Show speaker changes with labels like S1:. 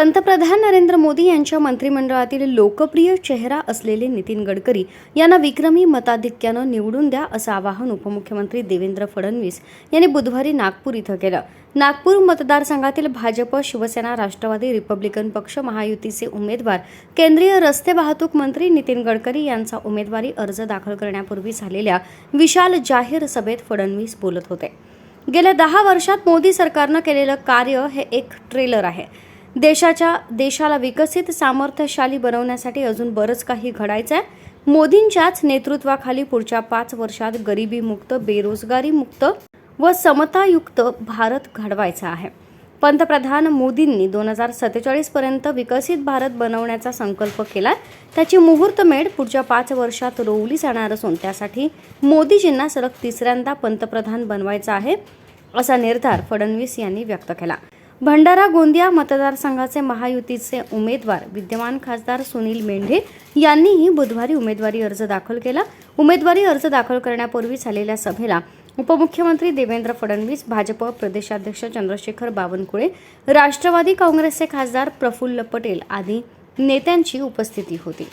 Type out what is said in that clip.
S1: पंतप्रधान नरेंद्र मोदी यांच्या मंत्रिमंडळातील लोकप्रिय चेहरा असलेले नितीन गडकरी यांना विक्रमी मताधिक्यानं निवडून द्या असं आवाहन उपमुख्यमंत्री देवेंद्र फडणवीस यांनी बुधवारी नागपूर इथं केलं. नागपूर मतदारसंघातील भाजप शिवसेना राष्ट्रवादी रिपब्लिकन पक्ष महायुतीचे उमेदवार केंद्रीय रस्ते वाहतूक मंत्री नितीन गडकरी यांचा उमेदवारी अर्ज दाखल करण्यापूर्वी झालेल्या विशाल जाहीर सभेत फडणवीस बोलत होते. गेल्या दहा वर्षात मोदी सरकारनं केलेलं कार्य हे एक ट्रेलर आहे. देशाच्या देशाला विकसित सामर्थ्यशाली बनवण्यासाठी अजून बरंच काही घडायचं आहे मोदींच्याच नेतृत्वाखाली पुढच्या पाच वर्षात गरिबीमुक्त बेरोजगारीमुक्त व समतायुक्त भारत घडवायचा आहे. पंतप्रधान मोदींनी दोन हजार सत्तेचाळीसपर्यंत विकसित भारत बनवण्याचा संकल्प केला त्याची मुहूर्तमेढ पुढच्या पाच वर्षात रोवली जाणार असून त्यासाठी मोदीजींना सलग तिसऱ्यांदा पंतप्रधान बनवायचा आहे असा निर्धार फडणवीस यांनी व्यक्त केला. भंडारा गोंदिया मतदारसंघाचे महायुतीचे उमेदवार विद्यमान खासदार सुनील मेंढे यांनीही बुधवारी उमेदवारी अर्ज दाखल केला. उमेदवारी अर्ज दाखल करण्यापूर्वी झालेल्या सभेला उपमुख्यमंत्री देवेंद्र फडणवीस भाजप प्रदेशाध्यक्ष चंद्रशेखर बावनकुळे राष्ट्रवादी काँग्रेसचे खासदार प्रफुल्ल पटेल आदी नेत्यांची उपस्थिती होती.